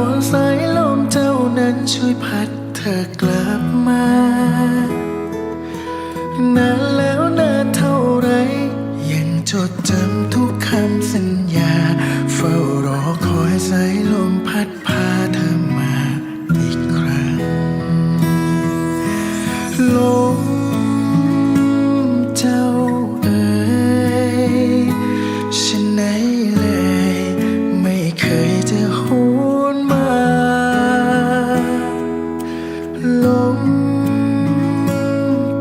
วอนสายลมเจ้านั้นช่วยพัดเธอกลับมานานแล้วนานเท่าไร ยังจดจำทุกคำสัญญา เฝ้ารอคอยสายลมพัดพาเธอมาอีกครั้งล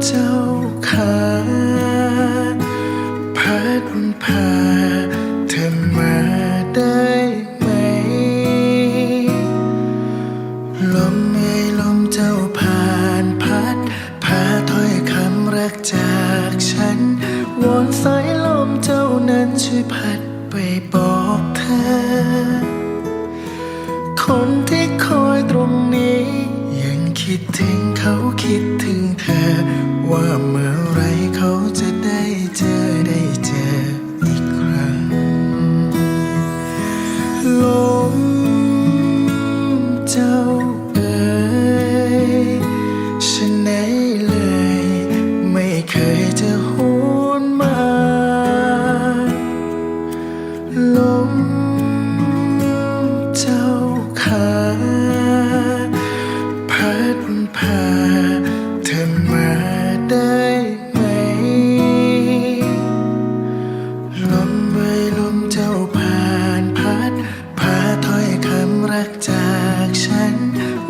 เจ้าขาพัดพาเธอมาได้ไหม ลมเอ่ยลมเจ้าผ่านพัด พาถ้อยคำรักจากฉัน วอนสายลมเจ้านั้นช่วยพัดไปบอกเธอ คนที่คอยตรงนี้ ยังคิดถึงเขาคิดถึงเธอ ว่าเมื่อไรเขาจะได้เจอได้เจออีกครั้ง ลมเจ้าเอ๋ยฉันไหนเลย ไม่เคยจะหวนมา ลมเจ้าขาพัดพา จากฉัน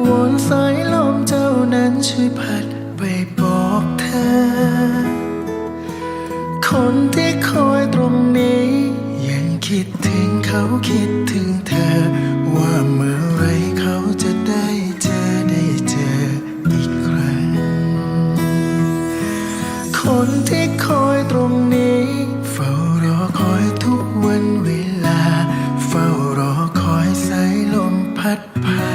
วนสายลมเจ้านั้นช่วยพัดไปบอกเธอ คนที่คอยตรงนี้ ยังคิดถึงเขาคิดถึงเธอว่าเมื่อไร But.